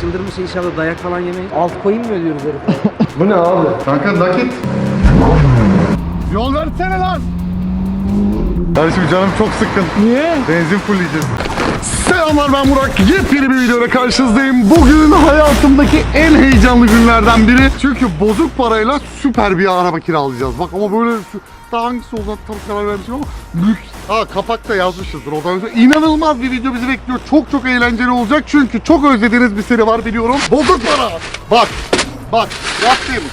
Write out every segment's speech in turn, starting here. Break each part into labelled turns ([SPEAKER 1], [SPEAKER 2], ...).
[SPEAKER 1] Çıldırmış inşallah dayak falan yemeyin. Altcoin mi ödüyoruz herife?
[SPEAKER 2] Bu ne abi? Kanka nakit. Yol versene lan. Kardeşim canım çok sıkkın. Niye? Benzin fullleyeceğiz. Selamlar ben Burak. Yepyeni bir videoyla karşınızdayım. Bugün hayatımdaki en heyecanlı günlerden biri. Çünkü bozuk parayla süper bir araba kiralayacağız. Bak ama böyle şu- daha hangisi olduğuna tam karar vermişim ama lüks. Ha kapakta yazmışızdır. O inanılmaz bir video bizi bekliyor. Çok çok eğlenceli olacak. Çünkü çok özlediğiniz bir seri var biliyorum. Bozuk para. Bak. Bak. Yaptım.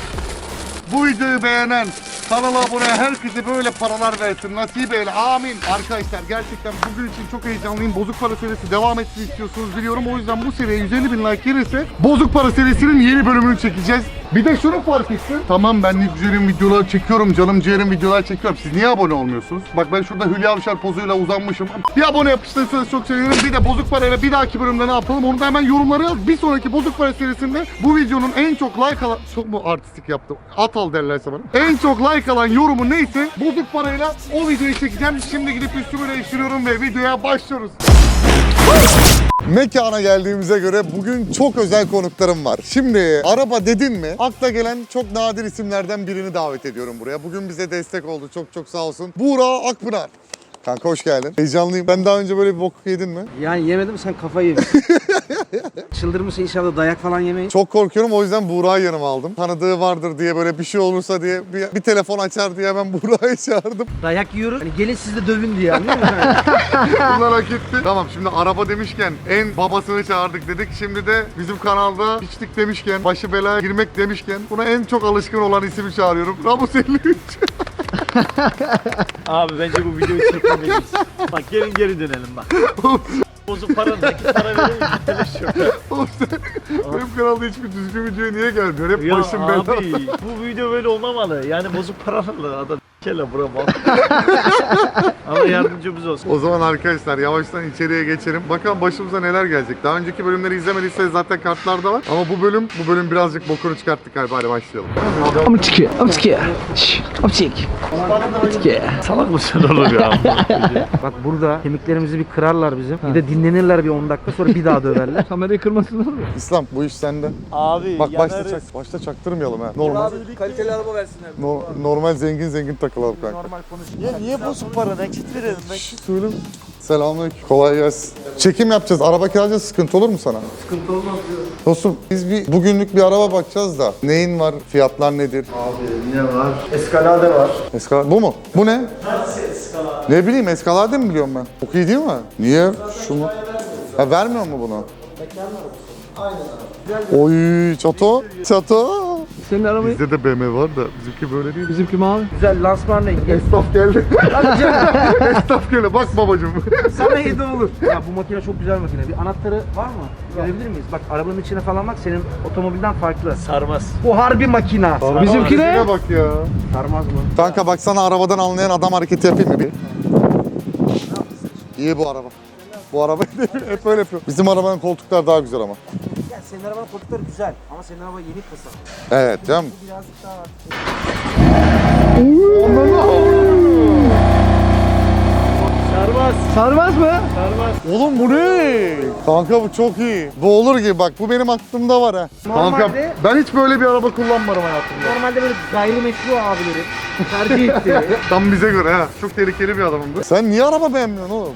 [SPEAKER 2] Bu videoyu beğenen, kanala abone herkese böyle paralar versin. Nasip eyle. Amin. Arkadaşlar gerçekten bugün için çok heyecanlıyım. Bozuk para serisi devam etsin istiyorsunuz biliyorum. O yüzden bu seriye 150 bin like gelirse Bozuk para serisinin yeni bölümünü çekeceğiz. Bir de şunu fark ettim. Tamam ben güzelim videolar çekiyorum. Canım ciğerim videolar çekiyorum. Siz niye abone olmuyorsunuz? Bak ben şurada Hülya Avşar pozuyla uzanmışım. Bir abone yapıştırırsanız çok sevinirim. Bir de bozuk parayla bir dahaki bölümde ne yapalım? Onu da hemen yorumlara yaz. Bir sonraki bozuk para serisinde bu videonun en çok like alan... Çok mu artistik yaptım? At al derlerse bana. En çok like alan yorumu neyse bozuk parayla o videoyu çekeceğim. Şimdi gidip üstümü değiştiriyorum ve videoya başlıyoruz. Mekana geldiğimize göre bugün çok özel konuklarım var. Şimdi araba dedin mi akla gelen çok nadir isimlerden birini davet ediyorum buraya. Bugün bize destek oldu çok çok sağ olsun. Buğra Akpınar. Kanka hoş geldin. Heyecanlıyım. Ben daha önce böyle bir bok yedin mi?
[SPEAKER 1] Yani yemedim sen kafayı yemişsin. Çıldırmış inşallah dayak falan yemeyin.
[SPEAKER 2] Çok korkuyorum o yüzden Buğra'yı yanıma aldım. Tanıdığı vardır diye böyle bir şey olursa diye bir, bir telefon açar diye ben Buğra'yı çağırdım.
[SPEAKER 1] Dayak yiyoruz. Hani gelin siz de dövün diye anlıyor musun?
[SPEAKER 2] Bunlar hak etti. Tamam şimdi araba demişken en babasını çağırdık dedik. Şimdi de bizim kanalda hiçlik demişken, başı belaya girmek demişken buna en çok alışkın olan ismi çağırıyorum. Ramus 53.
[SPEAKER 3] Abi bence bu videoyu çekmemeliyiz. bak gelin geri dönelim bak. Bozuk para nakit para verelim gitmeliyiz yok.
[SPEAKER 2] Oğlum sen benim kanalda hiçbir düzgün videoya niye gelmiyor? Hep
[SPEAKER 3] Ya
[SPEAKER 2] başım belada.
[SPEAKER 3] abi bu video böyle olmamalı. Yani bozuk paralarla adam kelle bura bak. Allah yardımcımız olsun.
[SPEAKER 2] O zaman arkadaşlar yavaştan içeriye geçelim. Bakalım başımıza neler gelecek. Daha önceki bölümleri izlemediyseniz zaten kartlarda var. Ama bu bölüm bu bölüm birazcık bokunu çıkarttık galiba. Hadi başlayalım.
[SPEAKER 4] Amçiki, amçiki. Şşş, amçik. Amçiki.
[SPEAKER 3] Salak mısın olur ya?
[SPEAKER 1] Bak burada kemiklerimizi bir kırarlar bizim. Bir de dinlenirler bir 10 dakika sonra bir daha döverler.
[SPEAKER 4] Kamerayı kırmasınlar mı?
[SPEAKER 2] İslam bu iş sende.
[SPEAKER 3] abi
[SPEAKER 2] Bak başta,
[SPEAKER 3] yanarız.
[SPEAKER 2] çak, başta çaktırmayalım ha. Normal.
[SPEAKER 1] kaliteli araba versinler.
[SPEAKER 2] No- normal zengin zengin takılalım kanka.
[SPEAKER 1] Normal konuş.
[SPEAKER 3] Ya niye bozuk para nakit verelim ben?
[SPEAKER 2] Söyle. Selamünaleyküm. Kolay gelsin. Çekim yapacağız. Araba kiralayacağız. Sıkıntı olur mu sana?
[SPEAKER 1] Sıkıntı olmaz diyor.
[SPEAKER 2] Dostum biz bir bugünlük bir araba bakacağız da. Neyin var? Fiyatlar nedir?
[SPEAKER 5] Eskalade var.
[SPEAKER 2] Eskala bu mu? Bu ne? Ne bileyim eskalade mi biliyorum ben? Çok iyi değil mi? Niye? Şu mu? Ha vermiyor mu bunu? Oy çato. Çato.
[SPEAKER 4] Senin arabayı...
[SPEAKER 2] Bizde de BMW var da bizimki böyle değil.
[SPEAKER 4] Bizimki mavi.
[SPEAKER 1] Güzel lansman rengi.
[SPEAKER 2] Esnaf geldi. Esnaf geldi. Bak babacığım.
[SPEAKER 1] Sana hediye olur. Ya bu makine çok güzel makine. Bir anahtarı var mı? Görebilir miyiz? Bak arabanın içine falan bak senin otomobilden farklı.
[SPEAKER 3] Sarmaz.
[SPEAKER 1] Bu harbi makina.
[SPEAKER 4] Bizimki ne?
[SPEAKER 2] Bizimkine bak ya.
[SPEAKER 1] Sarmaz mı?
[SPEAKER 2] Kanka bak sana arabadan anlayan adam hareketi yapayım mı bir? İyi bu araba. Bu araba hep öyle yapıyor. Bizim arabanın koltuklar daha güzel ama.
[SPEAKER 1] Senin arabanın koltukları güzel ama senin araba yeni kasa.
[SPEAKER 2] Evet canım.
[SPEAKER 1] Birazcık daha.
[SPEAKER 3] Sarmaz.
[SPEAKER 4] Sarmaz mı?
[SPEAKER 3] Sarmaz.
[SPEAKER 2] Oğlum bu ne? Kanka bu çok iyi. Bu olur gibi bak bu benim aklımda var ha. Kanka
[SPEAKER 1] Normalde-
[SPEAKER 2] ben hiç böyle bir araba kullanmadım hayatımda.
[SPEAKER 1] Normalde böyle gayrimeşru abilerin tercih ettiği.
[SPEAKER 2] Tam bize göre ha. Çok tehlikeli bir adamımdı. Sen niye araba beğenmiyorsun oğlum?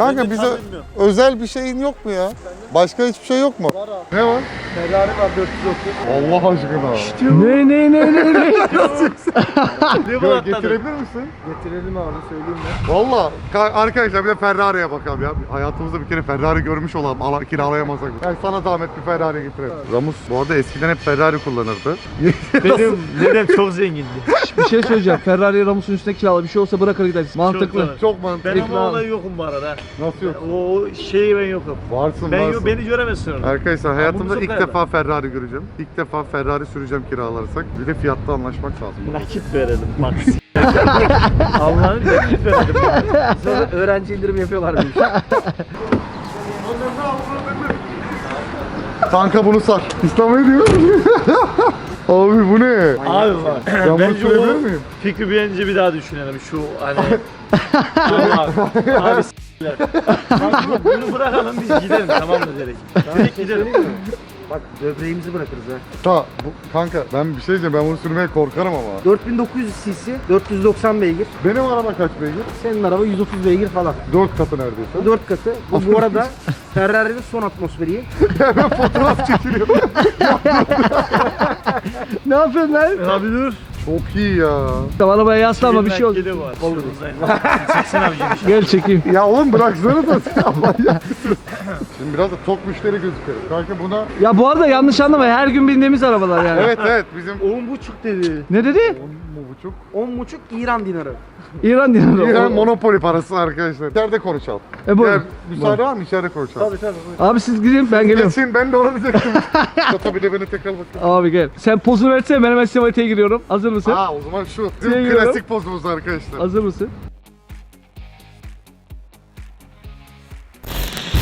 [SPEAKER 2] Kanka bize özel bir şeyin yok mu ya? Başka hiçbir şey yok mu? Ne var?
[SPEAKER 5] Ferrari var 430.
[SPEAKER 2] Allah aşkına.
[SPEAKER 4] Ne ne ne ne ne?
[SPEAKER 3] Ne
[SPEAKER 2] getirebilir misin?
[SPEAKER 5] Getirelim abi söyleyeyim ben.
[SPEAKER 2] Valla ka- arkadaşlar bir de Ferrari'ye bakalım ya. Hayatımızda bir kere Ferrari görmüş olalım. Ala, kiralayamasak. Yani sana zahmet bir Ferrari getirelim. Ramus bu arada eskiden hep Ferrari kullanırdı.
[SPEAKER 3] Benim dedem çok zengindi.
[SPEAKER 4] bir şey söyleyeceğim. Ferrari Ramus'un üstüne kirala. Bir şey olsa bırakır gideriz. Mantıklı.
[SPEAKER 3] Çok
[SPEAKER 2] Çok mantıklı.
[SPEAKER 3] Ben ama ona yokum bu arada.
[SPEAKER 2] Nasıl yok?
[SPEAKER 3] O şeyi ben yokum.
[SPEAKER 2] Varsın
[SPEAKER 3] Ben
[SPEAKER 2] varsın.
[SPEAKER 3] yo, beni göremezsin orada.
[SPEAKER 2] Arkadaşlar hayatımda ilk defa Ferrari göreceğim. İlk defa Ferrari süreceğim kiralarsak. Bir de fiyatta anlaşmak lazım.
[SPEAKER 3] Nakit verelim bak. Allah'ın nakit verelim.
[SPEAKER 1] Sonra öğrenci indirim yapıyorlar bir.
[SPEAKER 2] Kanka bunu sar. İslam ne diyor? Abi bu ne?
[SPEAKER 3] Abi bak.
[SPEAKER 2] Ben bunu
[SPEAKER 3] Bence
[SPEAKER 2] sürebilir miyim?
[SPEAKER 3] fikri bence bir daha düşünelim. Şu hani... abi, abi s**ler. Bak, Bunu bırakalım biz gidelim tamam mı direkt? Direkt gidelim.
[SPEAKER 1] Bak böbreğimizi bırakırız ha.
[SPEAKER 2] Ta, bu, kanka ben bir şey diyeceğim ben bunu sürmeye korkarım ama.
[SPEAKER 1] 4900 cc, 490 beygir.
[SPEAKER 2] Benim araba kaç beygir?
[SPEAKER 1] Senin araba 130 beygir falan.
[SPEAKER 2] 4 katı neredeyse.
[SPEAKER 1] 4 katı. Bu, bu arada Ferrari'nin son atmosferi.
[SPEAKER 2] Fotoğraf çekiliyor.
[SPEAKER 4] Ne yapıyorsun lan?
[SPEAKER 3] Abi dur.
[SPEAKER 2] Çok iyi ya.
[SPEAKER 4] Tamam arabaya yaslanma bir şey oldu.
[SPEAKER 3] Olur. Çeksin abi geniş.
[SPEAKER 4] Gel çekeyim.
[SPEAKER 2] Ya oğlum bıraksana da sen manyak mısın? Şimdi biraz da tok müşteri gözüküyor. Kanka buna...
[SPEAKER 4] Ya bu arada yanlış anlama her gün bindiğimiz arabalar yani.
[SPEAKER 2] Evet evet bizim
[SPEAKER 1] 10.5 dedi.
[SPEAKER 4] Ne dedi?
[SPEAKER 2] 10 buçuk.
[SPEAKER 1] 10.5 İran dinarı.
[SPEAKER 4] İran dinarı.
[SPEAKER 2] İran monopoli parası arkadaşlar. İçeride konuşalım.
[SPEAKER 4] E buyurun.
[SPEAKER 2] Ya, müsaade var mı? İçeride konuşalım.
[SPEAKER 1] Tabii tabii.
[SPEAKER 4] Abi siz gidin ben geliyorum.
[SPEAKER 2] Geçin ben de ona diyecektim. Tabii de beni tekrar bakın.
[SPEAKER 4] Abi gel. Sen pozunu versene ben hemen sinemateye giriyorum. Hazır mısın?
[SPEAKER 2] Aa o zaman şu. Bizim
[SPEAKER 4] Şeye giriyorum.
[SPEAKER 2] klasik pozumuz arkadaşlar.
[SPEAKER 4] Hazır mısın?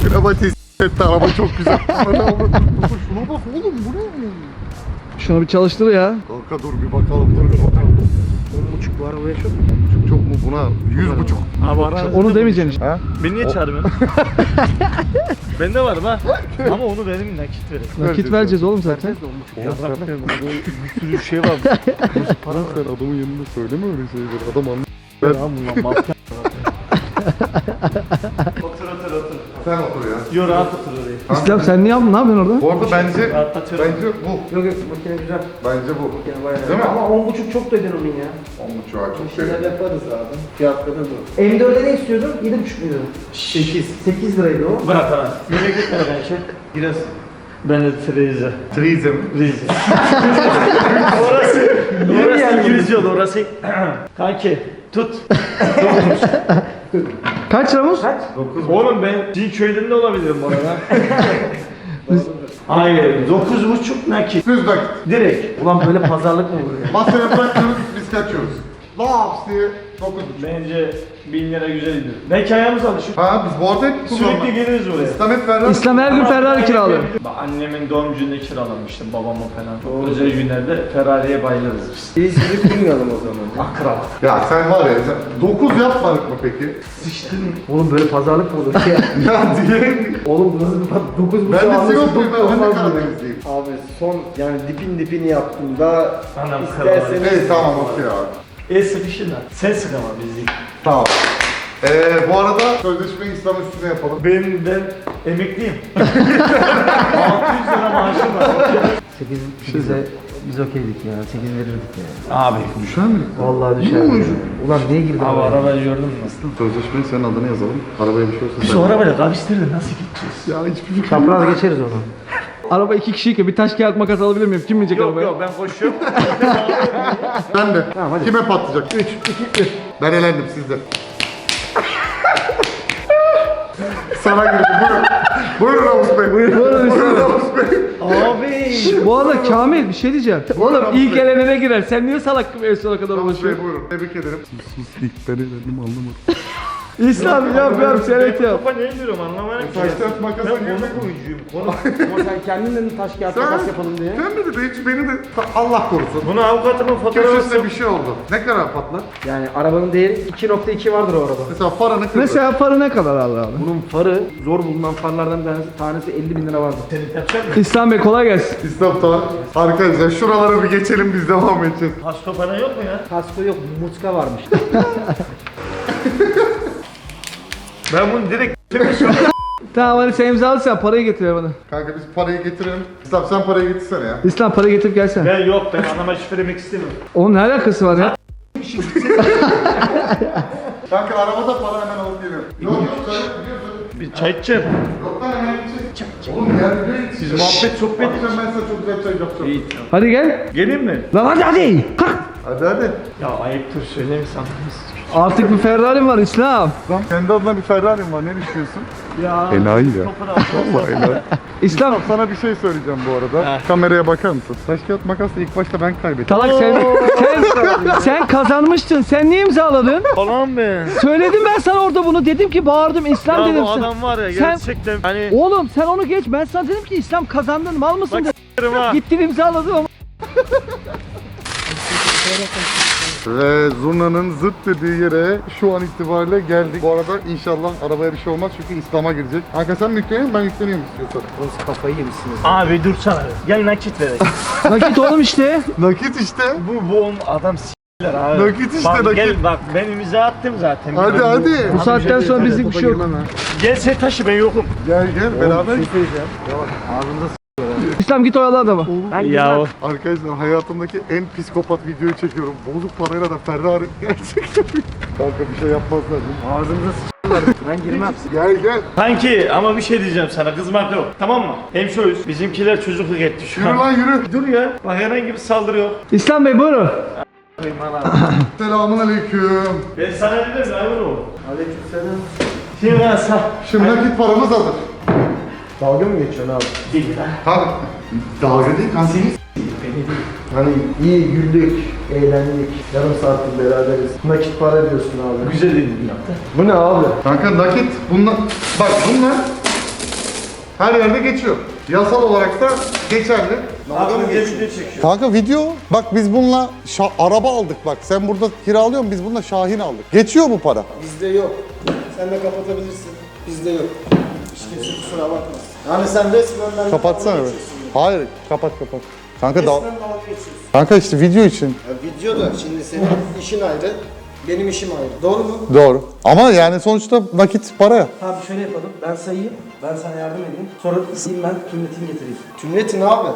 [SPEAKER 2] Kravati etti araba çok güzel. Şuna bak oğlum bu ne?
[SPEAKER 4] Şunu bir çalıştır ya.
[SPEAKER 2] Kanka dur bir bakalım dur bir bakalım.
[SPEAKER 1] 10.5 bu arabaya çok.
[SPEAKER 2] Çok, çok mu buna? Yüz buçuk.
[SPEAKER 3] Abi ara.
[SPEAKER 4] Onu demeyeceksin işte.
[SPEAKER 2] Ha?
[SPEAKER 3] Beni niye çağırmıyorsun? Bende var ha. Ama onu benim nakit verin.
[SPEAKER 4] Nakit vereceğiz oğlum zaten.
[SPEAKER 2] Ya bırakmayalım. Bir sürü şey var. Para sen adamın yanında söyleme öyle şeyleri. Adam anlıyor.
[SPEAKER 3] Bundan mafya.
[SPEAKER 2] Sen otur ya.
[SPEAKER 3] Yo rahat otur oraya.
[SPEAKER 4] İslam sen ne yaptın? Ne yapıyorsun orada?
[SPEAKER 2] Bu arada bence
[SPEAKER 3] Rahatlatıyorum.
[SPEAKER 2] bence bu.
[SPEAKER 1] Yok yok makine güzel.
[SPEAKER 2] Bence bu.
[SPEAKER 1] Makine bayağı.
[SPEAKER 2] Değil mi?
[SPEAKER 1] Ama 10.5 çok dedin onun ya.
[SPEAKER 2] On buçuğa çok şey.
[SPEAKER 5] yaparız abi. Fiyatları bu.
[SPEAKER 1] M4'e ne istiyordun? 7.5 muydu? 8. 8 liraydı o.
[SPEAKER 3] Bırak lan. Nereye gitme ben şey? Giresun. Ben de Treyze.
[SPEAKER 2] Trizm.
[SPEAKER 3] Rize. orası, orası İngilizce oldu orası. Kanki tut.
[SPEAKER 4] Kaç liramız?
[SPEAKER 1] Kaç?
[SPEAKER 3] Oğlum ben Çin köylerinde olabilirim bu arada. Hayır, dokuz buçuk nakit.
[SPEAKER 2] Düz dakik.
[SPEAKER 3] Direkt.
[SPEAKER 1] Ulan böyle pazarlık mı olur ya?
[SPEAKER 2] Masaya bırakıyoruz biz kaçıyoruz. Diye dokuz buçuk.
[SPEAKER 3] Bence bin lira güzeldir. Belki ayağımız alışır.
[SPEAKER 2] Ha biz bu arada hep
[SPEAKER 3] Sürekli geliriz buraya.
[SPEAKER 2] İslam hep Ferrari.
[SPEAKER 4] İslam her gün Ferrari kiralıyor.
[SPEAKER 3] Bak, Annemin doğum gününde kiralamıştım babamla falan. Özel günlerde Ferrari'ye bayılırız biz.
[SPEAKER 5] Biz gidip bilmiyorum o zaman.
[SPEAKER 3] Akral.
[SPEAKER 2] Ya sen var ya sen 9 yapmadık mı peki?
[SPEAKER 1] Oğlum böyle pazarlık mı olur ya?
[SPEAKER 2] ya diyelim.
[SPEAKER 1] Oğlum bu nasıl bir 9
[SPEAKER 2] Ben de muyum ben? Ben de Karadenizliyim.
[SPEAKER 5] Abi son yani dipin dipini yaptım da
[SPEAKER 3] Anam
[SPEAKER 5] isterseniz
[SPEAKER 2] Evet tamam okey abi.
[SPEAKER 3] El sıkışın lan. Sen sık ama bizi.
[SPEAKER 2] Tamam. Ee, bu arada sözleşmeyi İslam üstüne yapalım.
[SPEAKER 3] Benim ben emekliyim. 600 lira maaşım var.
[SPEAKER 1] 8 8'e biz okeydik ya. 8 verirdik ya.
[SPEAKER 3] Abi.
[SPEAKER 2] Düşer mi?
[SPEAKER 1] Vallahi düşer. Ulan niye girdin
[SPEAKER 3] Abi arabayı gördün mü?
[SPEAKER 2] Sözleşmeyi senin adına yazalım. Arabaya bir şey olursa
[SPEAKER 3] Biz o arabayla kavislerle nasıl gideceğiz?
[SPEAKER 2] Ya hiçbir fikrim
[SPEAKER 1] Çapraz geçeriz onu.
[SPEAKER 4] Araba iki kişiyken bir taş kağıt makas alabilir miyim? Kim binecek
[SPEAKER 3] Yok
[SPEAKER 4] arabaya?
[SPEAKER 3] yok ben koşuyorum.
[SPEAKER 2] Ben de.
[SPEAKER 1] Tamam, hadi.
[SPEAKER 2] Kime patlayacak? 3, 2, 1. Ben elendim sizde. Sana girdi. Buyurun. Buyurun Avuz Bey. Buyurun,
[SPEAKER 4] Buyurun,
[SPEAKER 2] Avuz Bey.
[SPEAKER 3] Abi.
[SPEAKER 4] Bu arada Kamil bir şey diyeceğim. Oğlum
[SPEAKER 2] Buyurun
[SPEAKER 4] ilk
[SPEAKER 2] abi.
[SPEAKER 4] elenene girer. Sen niye salak en sona kadar
[SPEAKER 2] Avuz Bey
[SPEAKER 4] ulaşıyorsun?
[SPEAKER 2] buyurun. Tebrik ederim. Sus ben elendim anlamadım.
[SPEAKER 4] İslam yap yap seyret yap.
[SPEAKER 3] Topa ne diyorum anlamadım ki.
[SPEAKER 2] Taş kağıt makasa
[SPEAKER 3] Ben
[SPEAKER 2] girmek
[SPEAKER 3] konu koyucuyum. Konu.
[SPEAKER 1] Ama sen kendin taş kağıt makas yapalım diye.
[SPEAKER 2] Sen de de hiç beni de Allah korusun.
[SPEAKER 3] Bunu avukatımın fotoğrafı
[SPEAKER 2] Köşesinde bir şey oldu. Ne kadar patlar?
[SPEAKER 1] Yani arabanın değeri 2.2 vardır o araba.
[SPEAKER 2] Mesela faranı kırdı.
[SPEAKER 4] Mesela farı ne kadar aldı abi?
[SPEAKER 1] Bunun farı zor bulunan farlardan bir tanesi, tanesi 50 bin lira vardır.
[SPEAKER 3] Seni yapacak mı?
[SPEAKER 4] İslam Bey kolay gelsin.
[SPEAKER 2] İslam tamam. Arkadaşlar şuralara bir geçelim biz devam edeceğiz.
[SPEAKER 3] Hasta falan yok mu ya?
[SPEAKER 1] Kasko yok, mutka varmış.
[SPEAKER 3] Ben bunu direkt
[SPEAKER 4] Tamam hadi sen imzalarsan parayı getir bana.
[SPEAKER 2] Kanka biz parayı getirelim. İslam sen parayı getirsene ya.
[SPEAKER 4] İslam parayı getirip gelsene.
[SPEAKER 3] Ben yok ben anama şifrelemek istemiyorum.
[SPEAKER 4] Onun ne alakası var ya?
[SPEAKER 2] Kanka arabada para hemen alıp geliyorum. Yok yok söyle biliyorsun.
[SPEAKER 3] Bir çay içeceğim.
[SPEAKER 2] Yok lan hemen gidecek. Oğlum yani ne?
[SPEAKER 3] Siz muhabbet sohbet
[SPEAKER 2] Akşam ben sana çok güzel çay yapacağım.
[SPEAKER 3] İyi.
[SPEAKER 4] Hadi gel.
[SPEAKER 3] Geleyim mi?
[SPEAKER 4] Lan hadi hadi. Kalk.
[SPEAKER 2] Hadi hadi.
[SPEAKER 3] Ya ayıptır söyleyeyim sandınız.
[SPEAKER 4] Artık bir Ferrari var İslam.
[SPEAKER 2] Lan kendi adına bir Ferrari'm var ne düşünüyorsun?
[SPEAKER 3] Ya.
[SPEAKER 2] Enayi ya.
[SPEAKER 3] Topunu al.
[SPEAKER 2] Valla enayi.
[SPEAKER 4] İslam.
[SPEAKER 2] Sana bir şey söyleyeceğim bu arada. Kameraya bakar mısın? Taş kağıt makasla ilk başta ben kaybettim.
[SPEAKER 4] Salak sen, sen, sen kazanmıştın. Sen niye imzaladın?
[SPEAKER 3] Falan be.
[SPEAKER 4] Söyledim ben sana orada bunu. Dedim ki bağırdım İslam
[SPEAKER 3] Ya
[SPEAKER 4] dedim.
[SPEAKER 3] bu
[SPEAKER 4] sen-
[SPEAKER 3] adam var ya
[SPEAKER 4] sen-
[SPEAKER 3] gerçekten hani
[SPEAKER 4] Oğlum sen onu geç. Ben sana dedim ki İslam kazandın mal mısın?
[SPEAKER 3] Bak
[SPEAKER 4] dedim.
[SPEAKER 3] s**erim ha.
[SPEAKER 4] Gittin imzaladın ama.
[SPEAKER 2] Ve zurnanın zırt dediği yere şu an itibariyle geldik. Bu arada inşallah arabaya bir şey olmaz çünkü İslam'a girecek. Kanka sen mi yükleniyorsun ben yükleniyorum istiyorsan.
[SPEAKER 1] Oğlum siz kafayı yemişsiniz.
[SPEAKER 3] Abi dursana. Gel nakit verelim.
[SPEAKER 4] Nakit oğlum işte.
[SPEAKER 2] Nakit işte.
[SPEAKER 3] bu bu adam s**ler abi.
[SPEAKER 2] Nakit işte,
[SPEAKER 3] bak,
[SPEAKER 2] nakit.
[SPEAKER 3] Gel bak ben imza attım zaten.
[SPEAKER 2] Hadi hadi.
[SPEAKER 4] Bu saatten sonra bizlik bir şey yok.
[SPEAKER 3] Gel sen taşı ben yokum.
[SPEAKER 2] Gel gel beraber.
[SPEAKER 4] İslam git oyala adamı.
[SPEAKER 3] Ya o.
[SPEAKER 2] Arkadaşlar hayatımdaki en psikopat videoyu çekiyorum. Bozuk parayla da Ferrari gerçekten. Kanka bir şey yapmazlar
[SPEAKER 1] s**lar. Ben girmem.
[SPEAKER 2] Gel gel.
[SPEAKER 3] Kanki ama bir şey diyeceğim sana kızmak yok. Tamam mı? Hemşoyuz. Bizimkiler çocukluk etti şu
[SPEAKER 2] Yürü
[SPEAKER 3] an.
[SPEAKER 2] lan yürü.
[SPEAKER 3] Dur ya. Bak herhangi bir saldırı yok.
[SPEAKER 4] İslam Bey buyurun.
[SPEAKER 2] Selamun aleyküm.
[SPEAKER 3] Ben sana dedim ya bunu.
[SPEAKER 5] Aleykümselam.
[SPEAKER 3] Şimdi ben sana.
[SPEAKER 2] Şimdi nakit paramız hazır.
[SPEAKER 5] Dalga mı geçiyorsun abi?
[SPEAKER 3] Değil lan.
[SPEAKER 2] Tabii. Dalga değil kanka.
[SPEAKER 5] Hani iyi güldük, eğlendik. Yarım saattir beraberiz. Nakit para diyorsun abi.
[SPEAKER 3] Güzel dedin yaptı.
[SPEAKER 5] Bu ne abi?
[SPEAKER 2] Kanka nakit bunlar. Bak bunlar her yerde geçiyor. Yasal olarak da geçerli.
[SPEAKER 3] Abi bir de video çekiyor.
[SPEAKER 2] Kanka video bak biz bununla şa- araba aldık bak sen burada kiralıyorsun biz bununla Şahin aldık. Geçiyor bu para.
[SPEAKER 5] Bizde yok. Sen de kapatabilirsin. Bizde yok. Hiç kimse kusura bakmasın. Yani sen resmen benimle
[SPEAKER 2] Kapatsana be. Hayır kapat kapat. Kanka dal
[SPEAKER 5] Resmen dalga geçiyorsun.
[SPEAKER 2] Kanka işte video için.
[SPEAKER 5] Ya video da şimdi senin işin ayrı, benim işim ayrı. Doğru mu?
[SPEAKER 2] Doğru. Ama yani sonuçta nakit para ya.
[SPEAKER 1] Abi şöyle yapalım. Ben sayayım. Ben sana yardım edeyim. Sonra gideyim ben kümletini getireyim.
[SPEAKER 5] Tümletin abi.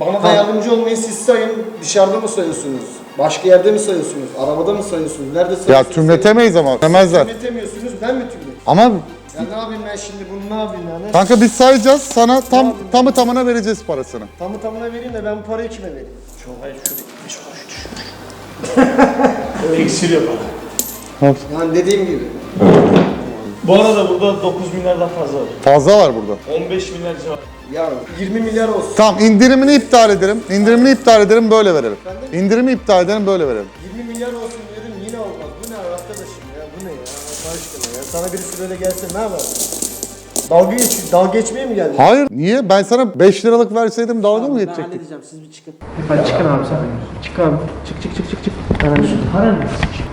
[SPEAKER 5] Bana da yardımcı olmayı siz sayın. Dışarıda mı sayıyorsunuz? Başka yerde mi sayıyorsunuz? Arabada mı sayıyorsunuz? Nerede sayıyorsunuz?
[SPEAKER 2] Ya tümletemeyiz ama. Demezler.
[SPEAKER 5] Tümletemiyorsunuz. Ben mi tümleteyim?
[SPEAKER 2] Ama
[SPEAKER 5] Ya ne yapayım ben şimdi bunu ne yapayım yani?
[SPEAKER 2] kanka biz sayacağız sana tam tamı tamına vereceğiz parasını.
[SPEAKER 5] Tamı tamına vereyim de ben bu parayı kime vereyim?
[SPEAKER 3] Çok hayır şurada 5 kuruş düşmüş. Eksiliyor bana.
[SPEAKER 5] Yani dediğim gibi.
[SPEAKER 3] Bu arada burada 9 milyardan fazla var.
[SPEAKER 2] Fazla var burada.
[SPEAKER 3] 15 milyar civarı.
[SPEAKER 5] Ya 20 milyar olsun.
[SPEAKER 2] Tamam indirimini iptal ederim. İndirimini iptal ederim böyle verelim. İndirimi iptal ederim böyle verelim.
[SPEAKER 5] 20 milyar olsun Sana birisi böyle gelse ne yapar? Dalga geç, dalga geçmeye mi geldin?
[SPEAKER 2] Hayır niye? Ben sana 5 liralık verseydim dalga mı
[SPEAKER 1] Ben
[SPEAKER 2] geçecektik?
[SPEAKER 1] halledeceğim. Siz bir çıkın. Hadi çıkın abi sen. Çık abi. Çık çık çık çık çık. Ben halledeceğim. Para ne?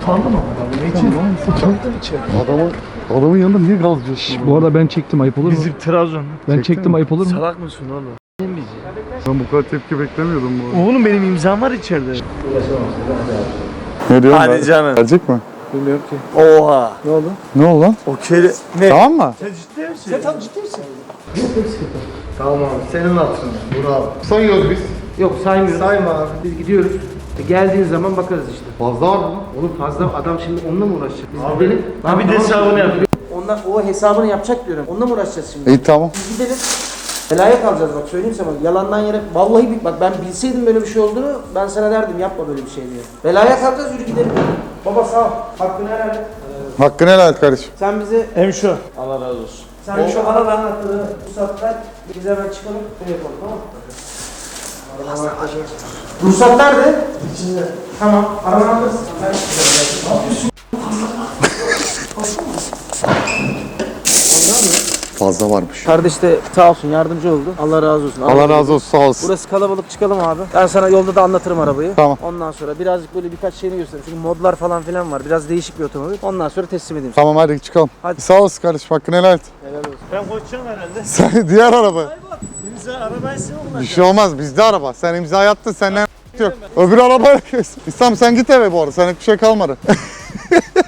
[SPEAKER 1] Tanıdım ama. Ne için?
[SPEAKER 2] Adamın, adamın yanında niye gaz diyorsun?
[SPEAKER 4] Bu arada ben çektim ayıp olur mu?
[SPEAKER 3] Bizim Trabzon.
[SPEAKER 4] Ben çektim ayıp olur mu?
[SPEAKER 3] Salak mısın oğlum?
[SPEAKER 2] Ben bu kadar tepki beklemiyordum bu arada.
[SPEAKER 3] Oğlum benim imzam var içeride.
[SPEAKER 2] Ne diyorsun?
[SPEAKER 3] Hadi
[SPEAKER 2] Ver-
[SPEAKER 3] canım.
[SPEAKER 2] Verecek mi?
[SPEAKER 3] Oha.
[SPEAKER 2] Ne oldu lan?
[SPEAKER 3] Okey. Ne?
[SPEAKER 2] Tamam mı?
[SPEAKER 3] Sen ciddi misin?
[SPEAKER 5] Tamam ciddi misin? Tamam abi senin hatırın. Bravo.
[SPEAKER 2] Sayıyoruz biz.
[SPEAKER 1] Yok saymıyoruz.
[SPEAKER 5] Sayma abi.
[SPEAKER 1] Biz gidiyoruz. E, Geldiğin zaman bakarız işte.
[SPEAKER 2] Fazla var mı?
[SPEAKER 1] Oğlum fazla adam şimdi onunla mı uğraşacak? Biz gidelim.
[SPEAKER 3] Abi de hesabını yap.
[SPEAKER 1] Ondan o hesabını yapacak diyorum. Onunla mı uğraşacağız şimdi?
[SPEAKER 2] İyi tamam.
[SPEAKER 1] Biz gidelim. Belaya kalacağız bak söyleyeyim sana. Yalandan yere vallahi bir- bak ben bilseydim böyle bir şey olduğunu ben sana derdim yapma böyle bir şey diye. Belaya kalacağız yürü gidelim. Baba sağ ol. Hakkını helal et.
[SPEAKER 2] Hakkını helal et kardeşim.
[SPEAKER 1] Sen bize
[SPEAKER 3] Hem şu. Allah razı olsun.
[SPEAKER 1] sen şu aradan anahtarı ruhsat ver. Biz hemen çıkalım. Ne yapalım tamam mı? Ruhsat nerede? İçinde. Tamam. Arabanı alırsın. Ben
[SPEAKER 2] Fazla varmış.
[SPEAKER 1] Kardeş de sağ olsun yardımcı oldu. Allah razı olsun.
[SPEAKER 2] Allah razı olsun sağ olsun.
[SPEAKER 1] Burası kalabalık çıkalım abi. Ben sana yolda da anlatırım arabayı.
[SPEAKER 2] Tamam.
[SPEAKER 1] Ondan sonra birazcık böyle birkaç şeyini göstereyim. Çünkü modlar falan filan var. Biraz değişik bir otomobil. Ondan sonra teslim edeyim.
[SPEAKER 2] Tamam hadi çıkalım.
[SPEAKER 1] Hadi.
[SPEAKER 2] Sağ olasın kardeşim hakkını helal et.
[SPEAKER 3] Ben koşacağım herhalde.
[SPEAKER 2] Sen diğer araba.
[SPEAKER 3] İmza arabayı sen
[SPEAKER 2] Bir şey olmaz bizde araba. Sen imza attın senden yok. Öbür araba İslam sen git eve bu arada. Senin bir şey kalmadı.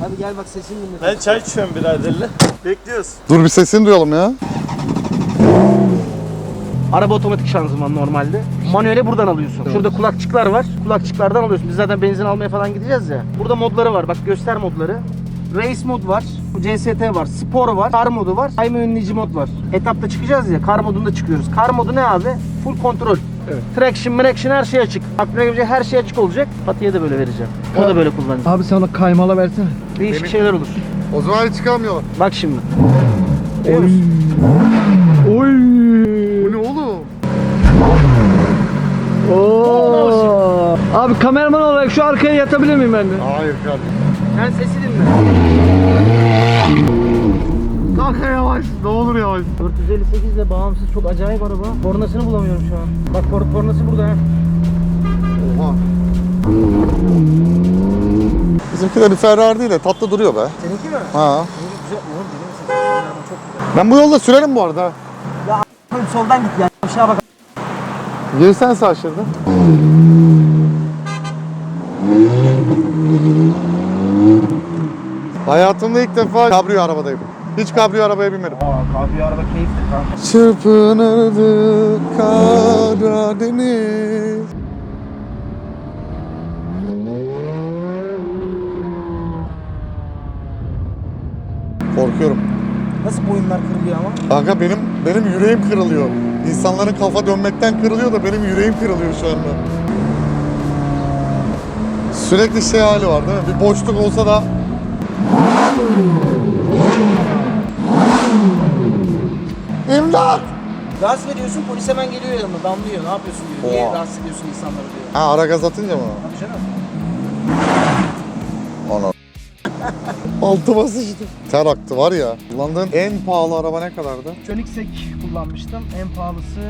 [SPEAKER 1] Hadi gel bak sesini dinle.
[SPEAKER 3] Ben çay içiyorum biraderle. Bekliyoruz.
[SPEAKER 2] Dur bir sesini duyalım ya.
[SPEAKER 1] Araba otomatik şanzıman normalde. Manuele buradan alıyorsun. Şurada kulakçıklar var. Kulakçıklardan alıyorsun. Biz zaten benzin almaya falan gideceğiz ya. Burada modları var. Bak göster modları. Race mod var. CST var. Spor var. Kar modu var. Kayma önleyici mod var. Etapta çıkacağız ya. Kar modunda çıkıyoruz. Kar modu ne abi? Full kontrol. Traction, traction her şey açık. Aklına gelecek her şey açık olacak. Patiye de böyle vereceğim. O da böyle kullanacak.
[SPEAKER 4] Abi sen ona kaymala versene.
[SPEAKER 1] Değişik şeyler olur.
[SPEAKER 2] O zaman hadi çıkamıyorlar.
[SPEAKER 1] Bak şimdi.
[SPEAKER 4] Oy.
[SPEAKER 2] Bu ne oğlum?
[SPEAKER 4] Oo. Abi kameraman olarak şu arkaya yatabilir miyim ben de?
[SPEAKER 2] Hayır kardeşim.
[SPEAKER 1] Sen sesi dinle.
[SPEAKER 2] Kanka yavaş. Ne olur yavaş.
[SPEAKER 1] 458 de bağımsız çok acayip araba. Kornasını bulamıyorum şu an. Bak kor kornası burada ha.
[SPEAKER 2] Oha. Bizimki de bir Ferrari değil de tatlı duruyor be.
[SPEAKER 1] Seninki mi?
[SPEAKER 2] Ha.
[SPEAKER 1] Güzel. Oğlum çok güzel.
[SPEAKER 2] Ben bu yolda sürerim bu arada.
[SPEAKER 1] Oğlum soldan git ya. Aşağı bak.
[SPEAKER 2] Girsen sağ şeride. Hayatımda ilk defa kabriyo arabadayım. Hiç kabriyo arabaya binmedim.
[SPEAKER 1] Aa kahve araba keyifli kanka.
[SPEAKER 2] Çırpınırdı Karadeniz. Korkuyorum.
[SPEAKER 1] Nasıl boyunlar kırılıyor ama?
[SPEAKER 2] Kanka benim benim yüreğim kırılıyor. İnsanların kafa dönmekten kırılıyor da benim yüreğim kırılıyor şu anda. Sürekli şey hali var değil mi? Bir boşluk olsa da İmdat!
[SPEAKER 1] Rahatsız ediyorsun polis hemen geliyor yanına damlıyor. Ne yapıyorsun diyor. Niye
[SPEAKER 2] Oha.
[SPEAKER 1] rahatsız ediyorsun insanları diyor.
[SPEAKER 2] Ha ara gaz atınca mı?
[SPEAKER 1] Tabii canım.
[SPEAKER 2] Ana. Altıma sıçtı. Ter aktı var ya. Kullandığın en pahalı araba ne kadardı?
[SPEAKER 1] Koenigsegg kullanmıştım. En pahalısı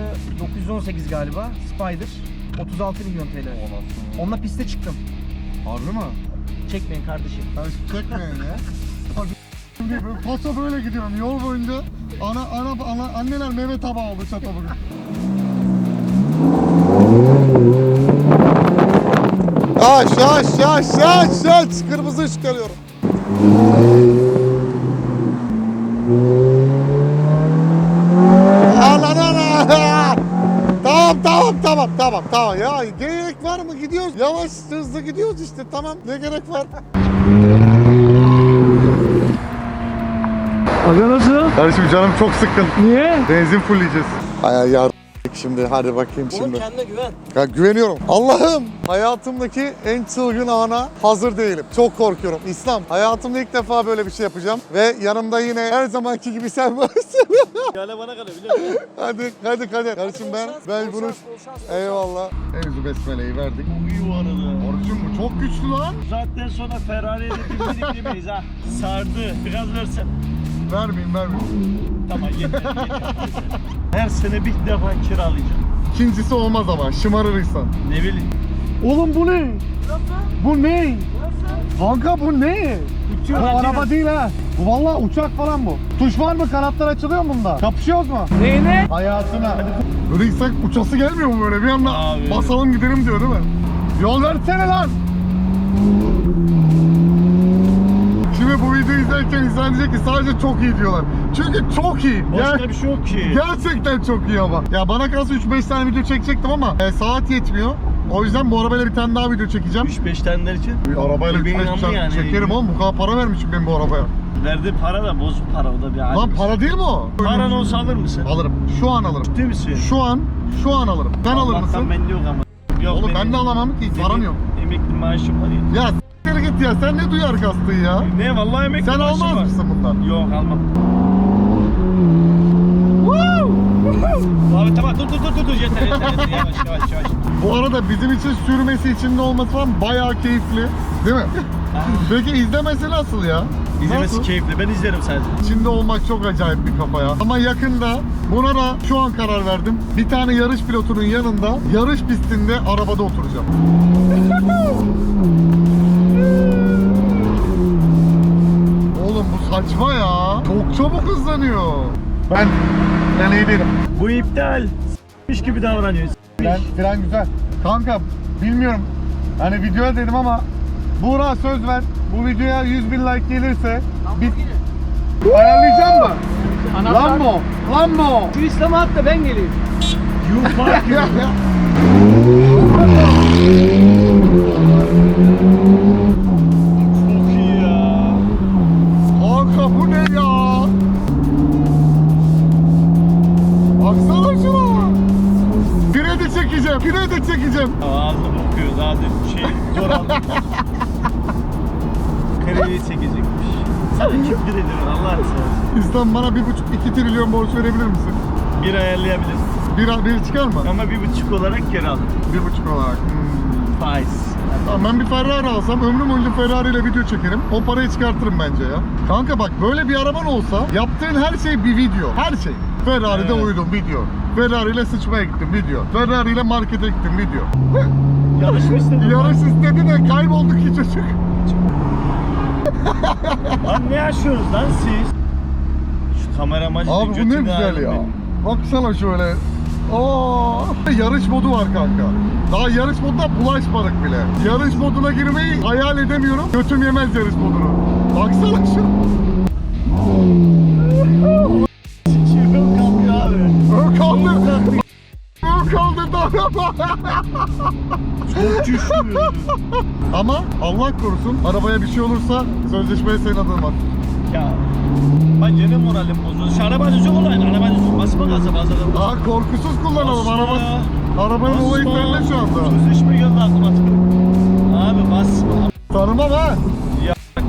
[SPEAKER 1] 918 galiba. Spider. 36 milyon TL. Onunla piste çıktım.
[SPEAKER 2] Harbi mi?
[SPEAKER 1] Çekmeyin kardeşim.
[SPEAKER 2] Çekmeyin ya. Paso böyle gidiyorum yol boyunca. Ana ana ana anneler meyve tabağı oldu çato bugün. Yaş yaş yaş yaş yaş kırmızı ışık alıyorum. Tamam tamam tamam tamam tamam. Ya gerek var mı? Gidiyoruz. Yavaş hızlı gidiyoruz işte. Tamam ne gerek var
[SPEAKER 4] Aga nasıl?
[SPEAKER 2] Kardeşim canım çok sıkkın.
[SPEAKER 4] Niye?
[SPEAKER 2] Benzin fulleyeceğiz. Ay yar şimdi hadi bakayım
[SPEAKER 1] Oğlum
[SPEAKER 2] şimdi.
[SPEAKER 1] kendine güven.
[SPEAKER 2] Ya güveniyorum. Allah'ım hayatımdaki en çılgın ana hazır değilim. Çok korkuyorum. İslam hayatımda ilk defa böyle bir şey yapacağım. Ve yanımda yine her zamanki gibi sen varsın.
[SPEAKER 3] Hala bana kalıyor biliyor musun?
[SPEAKER 2] hadi hadi hadi. Kardeşim ben ben bunu Eyvallah. Enzu besmeleyi verdik.
[SPEAKER 3] İyi bu arada.
[SPEAKER 2] Orucum bu çok güçlü lan.
[SPEAKER 3] Zaten sonra Ferrari'ye de demeyiz ha. Sardı. Biraz versen.
[SPEAKER 2] Vermeyeyim vermeyeyim.
[SPEAKER 3] Tamam yeter. yeter. Her sene bir defa kiralayacağım.
[SPEAKER 2] İkincisi olmaz ama şımarırıysan.
[SPEAKER 3] Ne bileyim.
[SPEAKER 2] Oğlum bu ne? Bu ne? Kanka bu ne? Bu araba değil ha. Bu valla uçak falan bu. Tuş var mı? Kanatlar açılıyor mu bunda? Kapışıyoruz mu?
[SPEAKER 4] Neyine?
[SPEAKER 2] Hayatına. Böyle uçası gelmiyor mu böyle? Bir anda
[SPEAKER 3] Abi.
[SPEAKER 2] basalım gidelim diyor değil mi? Yol versene lan! Videoyu izlerken insan diyecek ki sadece çok iyi diyorlar. Çünkü çok iyi.
[SPEAKER 3] Başka
[SPEAKER 2] Ger-
[SPEAKER 3] bir şey yok ki.
[SPEAKER 2] gerçekten çok iyi ama. Ya bana kalsa 3-5 tane video çekecektim ama e, saat yetmiyor. O yüzden bu arabayla bir tane daha video çekeceğim.
[SPEAKER 3] 3-5 taneler için
[SPEAKER 2] Bir arabayla
[SPEAKER 3] Benim
[SPEAKER 2] 3-5
[SPEAKER 3] ama
[SPEAKER 2] tane
[SPEAKER 3] yani.
[SPEAKER 2] çekerim oğlum. Bu kadar para vermişim ben bu arabaya.
[SPEAKER 3] verdiği para da bozuk para o da bir
[SPEAKER 2] Lan para değil mi o?
[SPEAKER 3] Paran olsa alır mısın?
[SPEAKER 2] Alırım. Şu an alırım.
[SPEAKER 3] Ciddi misin?
[SPEAKER 2] Şu an, şu an alırım. Sen alır
[SPEAKER 3] Allah'tan
[SPEAKER 2] mısın?
[SPEAKER 3] bende yok ama. Yok
[SPEAKER 2] Oğlum ben de alamam ki. Param yok.
[SPEAKER 3] Emekli maaşım var ya.
[SPEAKER 2] Ya s**tere git ya. Sen ne duyar kastın ya?
[SPEAKER 3] Ne vallahi emekli
[SPEAKER 2] Sen
[SPEAKER 3] maaşım
[SPEAKER 2] almaz
[SPEAKER 3] var.
[SPEAKER 2] mısın bundan?
[SPEAKER 3] Yok almam. Abi tamam dur dur dur dur dur yeter yeter yeter yavaş yavaş yavaş.
[SPEAKER 2] Bu arada bizim için sürmesi içinde olması falan bayağı keyifli. Değil mi? Peki izlemesi nasıl ya?
[SPEAKER 3] İzlemesi
[SPEAKER 2] Nasıl?
[SPEAKER 3] keyifli ben izlerim sadece.
[SPEAKER 2] İçinde olmak çok acayip bir kafa ya. Ama yakında buna da şu an karar verdim. Bir tane yarış pilotunun yanında yarış pistinde arabada oturacağım. saçma ya. Çok çabuk hızlanıyor. Ben ben iyi değilim.
[SPEAKER 3] Bu iptal. S**miş gibi davranıyor.
[SPEAKER 2] Ben fren güzel. Kanka bilmiyorum. Hani videoya dedim ama Buğra söz ver. Bu videoya 100 bin like gelirse bir ayarlayacağım mı?
[SPEAKER 4] Anahtar.
[SPEAKER 2] Lambo. Lambo.
[SPEAKER 4] Şu İslam'a at da ben geleyim.
[SPEAKER 3] You fuck you.
[SPEAKER 2] Çekeceğim. Kredi çekeceğim.
[SPEAKER 3] Ağzını kokuyor zaten şey zor aldım. Kredi çekecekmiş. Sana kredi ver Allah'ını seversen.
[SPEAKER 2] İslam bana bir buçuk iki trilyon borç verebilir misin?
[SPEAKER 3] Bir ayarlayabilirsin.
[SPEAKER 2] Bir, bir çıkar mı?
[SPEAKER 3] Ama bir buçuk olarak geri al.
[SPEAKER 2] Bir buçuk olarak. Hmm.
[SPEAKER 3] Faiz.
[SPEAKER 2] Tamam ben bir Ferrari alsam ömrüm boyunca Ferrari ile video çekerim. O parayı çıkartırım bence ya. Kanka bak böyle bir araban olsa yaptığın her şey bir video. Her şey. Ferrari'de uyudum video. Ferrari ile sıçmaya gittim video. Ferrari ile markete gittim video.
[SPEAKER 3] Yarış mı istedin?
[SPEAKER 2] Yarış istedi de kaybolduk ki çocuk.
[SPEAKER 3] Lan ne yaşıyorsunuz lan siz? Şu kameramacı
[SPEAKER 2] Abi bu ne güzel ya. Baksana şöyle. Aa, yarış modu var kanka. Daha yarış modunda bulaşmadık bile. Yarış moduna girmeyi hayal edemiyorum. Götüm yemez yarış modunu. Baksana şu.
[SPEAKER 3] Çok güçlü.
[SPEAKER 2] Ama Allah korusun arabaya bir şey olursa sözleşmeye senin adın var.
[SPEAKER 3] ya. Ben yine moralim bozuldu. Şu araba düzgün olaydı. Araba düzgün. Basma gaza fazla.
[SPEAKER 2] Daha korkusuz kullanalım araba.
[SPEAKER 3] ya.
[SPEAKER 2] Arabanın olayı belli şu anda.
[SPEAKER 3] Sözleşme geldi aklıma. Abi basma.
[SPEAKER 2] Tanımam ha.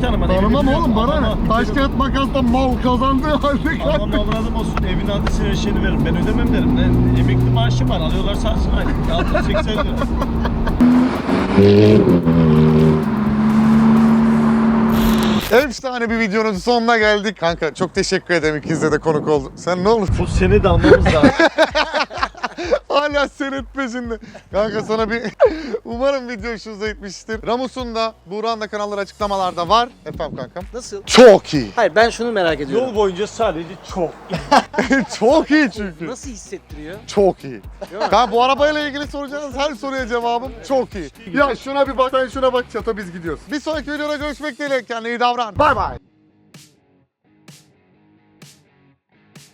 [SPEAKER 3] Bak tanıma.
[SPEAKER 2] Tanımam oğlum bana ne? Taş kağıt makasla mal kazandığı halde
[SPEAKER 3] Aman
[SPEAKER 2] kanka.
[SPEAKER 3] avradım olsun evin adresi her şeyini verin. Ben ödemem derim. Ne? Emekli maaşım var. Alıyorlar sarsın ay. Altı 80 lira.
[SPEAKER 2] Efsane bir videonun sonuna geldik. Kanka çok teşekkür ederim ikinize de konuk oldun. Sen ne olur?
[SPEAKER 3] Bu seni de almamız lazım.
[SPEAKER 2] Hala senet peşinde. Kanka sana bir... Umarım video hoşunuza gitmiştir. Ramus'un da, Buğra'nın da kanalları açıklamalarda var. Efendim kankam.
[SPEAKER 1] Nasıl?
[SPEAKER 2] Çok iyi.
[SPEAKER 1] Hayır ben şunu merak ediyorum.
[SPEAKER 3] Yol boyunca sadece çok.
[SPEAKER 2] çok iyi çünkü.
[SPEAKER 1] Nasıl hissettiriyor?
[SPEAKER 2] Çok iyi. Kanka bu arabayla ilgili soracağınız her soruya cevabım çok iyi. Ya şuna bir bak, sen şuna bak çata biz gidiyoruz. Bir sonraki videoda görüşmek dileğiyle. Kendine iyi davran. Bay bay.